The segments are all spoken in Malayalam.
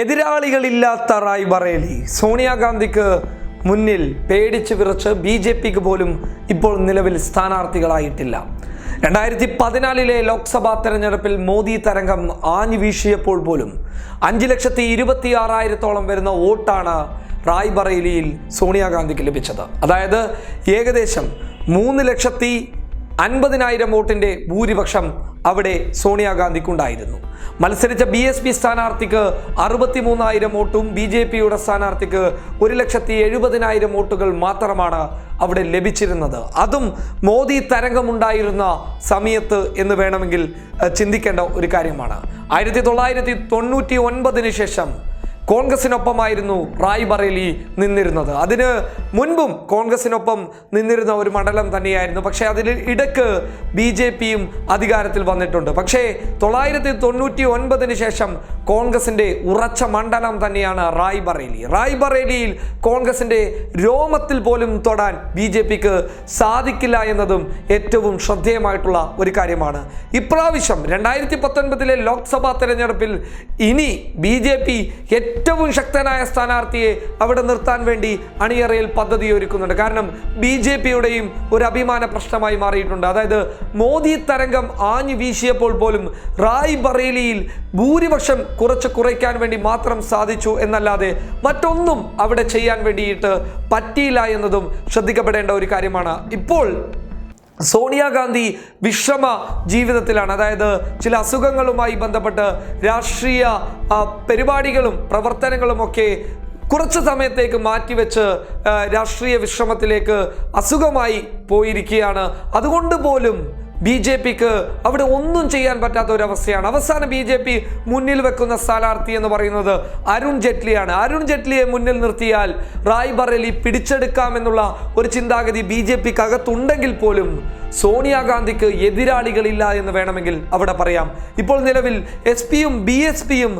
എതിരാളികളില്ലാത്ത റായ് ബറേലി. സോണിയാഗാന്ധിക്ക് മുന്നിൽ പേടിച്ച് വിറച്ച് ബി ജെ പിക്ക് പോലും ഇപ്പോൾ നിലവിൽ സ്ഥാനാർത്ഥികളായിട്ടില്ല. രണ്ടായിരത്തി പതിനാലിലെ ലോക്സഭാ തെരഞ്ഞെടുപ്പിൽ മോദി തരംഗം ആഞ്ഞു വീശിയപ്പോൾ പോലും അഞ്ച് ലക്ഷത്തി ഇരുപത്തി ആറായിരത്തോളം വരുന്ന വോട്ടാണ് റായ് ബറേലിയിൽ സോണിയാഗാന്ധിക്ക് ലഭിച്ചത്. അതായത് ഏകദേശം മൂന്ന് ലക്ഷത്തി അൻപതിനായിരം വോട്ടിന്റെ ഭൂരിപക്ഷം അവിടെ സോണിയാഗാന്ധിക്കുണ്ടായിരുന്നു. മത്സരിച്ച ബി എസ് പി സ്ഥാനാർത്ഥിക്ക് അറുപത്തി മൂന്നായിരം വോട്ടും ബി ജെ പിയുടെ സ്ഥാനാർത്ഥിക്ക് ഒരു ലക്ഷത്തി എഴുപതിനായിരം വോട്ടുകൾ മാത്രമാണ് അവിടെ ലഭിച്ചിരുന്നത്. അതും മോദി തരംഗമുണ്ടായിരുന്ന സമയത്ത് എന്ന് വേണമെങ്കിൽ ചിന്തിക്കേണ്ട ഒരു കാര്യമാണ്. ആയിരത്തി തൊള്ളായിരത്തി തൊണ്ണൂറ്റി ഒൻപതിന് ശേഷം കോൺഗ്രസിനൊപ്പമായിരുന്നു റായ് ബറേലി നിന്നിരുന്നത്. അതിന് മുൻപും കോൺഗ്രസിനൊപ്പം നിന്നിരുന്ന ഒരു മണ്ഡലം തന്നെയായിരുന്നു. പക്ഷേ അതിൽ ഇടയ്ക്ക് ബി ജെ പിയും അധികാരത്തിൽ വന്നിട്ടുണ്ട്. പക്ഷേ തൊള്ളായിരത്തി തൊണ്ണൂറ്റി ഒൻപതിന് ശേഷം കോൺഗ്രസിന്റെ ഉറച്ച മണ്ഡലം തന്നെയാണ് റായ് ബറേലി റായ് ബറേലിയിൽ കോൺഗ്രസിന്റെ രോമത്തിൽ പോലും തൊടാൻ ബി ജെ പിക്ക് സാധിക്കില്ല എന്നതും ഏറ്റവും ശ്രദ്ധേയമായിട്ടുള്ള ഒരു കാര്യമാണ്. ഇപ്രാവശ്യം രണ്ടായിരത്തി പത്തൊൻപതിലെ ലോക്സഭാ തെരഞ്ഞെടുപ്പിൽ ഇനി ബി ജെ പി ഏറ്റവും ശക്തനായ സ്ഥാനാർത്ഥിയെ അവിടെ നിർത്താൻ വേണ്ടി അണിയറയിൽ പദ്ധതി ഒരുക്കുന്നുണ്ട്. കാരണം ബി ജെ പിയുടെയും ഒരു അഭിമാന പ്രശ്നമായി മാറിയിട്ടുണ്ട്. അതായത് മോദി തരംഗം ആഞ്ഞു വീശിയപ്പോൾ പോലും റായ് ബറേലിയിൽ ഭൂരിപക്ഷം കുറച്ച് കുറയ്ക്കാൻ വേണ്ടി മാത്രം സാധിച്ചു എന്നല്ലാതെ മറ്റൊന്നും അവിടെ ചെയ്യാൻ വേണ്ടിയിട്ട് പറ്റിയില്ല എന്നതും ശ്രദ്ധിക്കപ്പെടേണ്ട ഒരു കാര്യമാണ്. ഇപ്പോൾ സോണിയാഗാന്ധി വിഷമ ജീവിതത്തിലാണ്. അതായത് ചില അസുഖങ്ങളുമായി ബന്ധപ്പെട്ട് രാഷ്ട്രീയ പരിപാടികളും പ്രവർത്തനങ്ങളും ഒക്കെ കുറച്ച് സമയത്തേക്ക് മാറ്റിവെച്ച് രാഷ്ട്രീയ വിശ്രമത്തിലേക്ക് അസുഖമായി പോയിരിക്കുകയാണ്. അതുകൊണ്ട് പോലും ബി ജെ പിക്ക് അവിടെ ഒന്നും ചെയ്യാൻ പറ്റാത്ത ഒരു അവസ്ഥയാണ് അവസാനം ബി ജെ പി മുന്നിൽ വെക്കുന്ന സ്ഥാനാർത്ഥി എന്ന് പറയുന്നത് അരുൺ ജെറ്റ്ലിയാണ് അരുൺ ജെറ്റ്ലിയെ മുന്നിൽ നിർത്തിയാൽ റായ് ബറേലി പിടിച്ചെടുക്കാമെന്നുള്ള ഒരു ചിന്താഗതി ബി ജെ പിക്ക് അകത്തുണ്ടെങ്കിൽ പോലും സോണിയാഗാന്ധിക്ക് എതിരാളികളില്ല എന്ന് വേണമെങ്കിൽ അവിടെ പറയാം. ഇപ്പോൾ നിലവിൽ എസ് പിയും ബി എസ് പിയും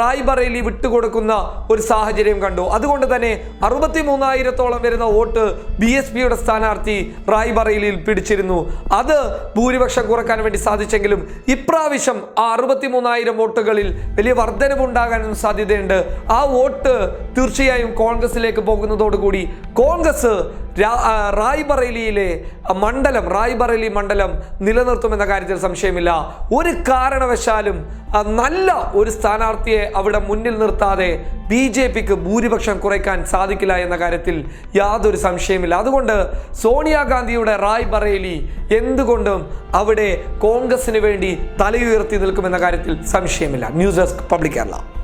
റായ് ബറേലി വിട്ടുകൊടുക്കുന്ന ഒരു സാഹചര്യം കണ്ടു. അതുകൊണ്ട് തന്നെ അറുപത്തി മൂന്നായിരത്തോളം വരുന്ന വോട്ട് ബി എസ് പിയുടെ സ്ഥാനാർത്ഥി റായ് ബറേലിയിൽ പിടിച്ചിരുന്നു. അത് ഭൂരിപക്ഷം കുറയ്ക്കാൻ വേണ്ടി സാധിച്ചെങ്കിലും ഇപ്രാവശ്യം ആ അറുപത്തി മൂന്നായിരം വോട്ടുകളിൽ വലിയ വർധനവുണ്ടാകാനും സാധ്യതയുണ്ട്. ആ വോട്ട് തീർച്ചയായും കോൺഗ്രസിലേക്ക് പോകുന്നതോടുകൂടി കോൺഗ്രസ് രാ- ആ, റായ് ബറേലിയിലെ മണ്ഡലം റായ്ബറേലി മണ്ഡലം നിലനിർത്തുമെന്ന കാര്യത്തിൽ സംശയമില്ല. ഒരു കാരണവശാലും നല്ല ഒരു സ്ഥാനാർത്ഥിയെ അവിടെ മുന്നിൽ നിർത്താതെ ബി ജെ പിക്ക് ഭൂരിപക്ഷം കുറയ്ക്കാൻ സാധിക്കില്ല എന്ന കാര്യത്തിൽ യാതൊരു സംശയമില്ല. അതുകൊണ്ട് സോണിയാഗാന്ധിയുടെ റായ് ബറേലി എന്തുകൊണ്ടും അവിടെ കോൺഗ്രസിന് വേണ്ടി തലയുയർത്തി നിൽക്കുമെന്ന കാര്യത്തിൽ സംശയമില്ല. News desk public Kerala.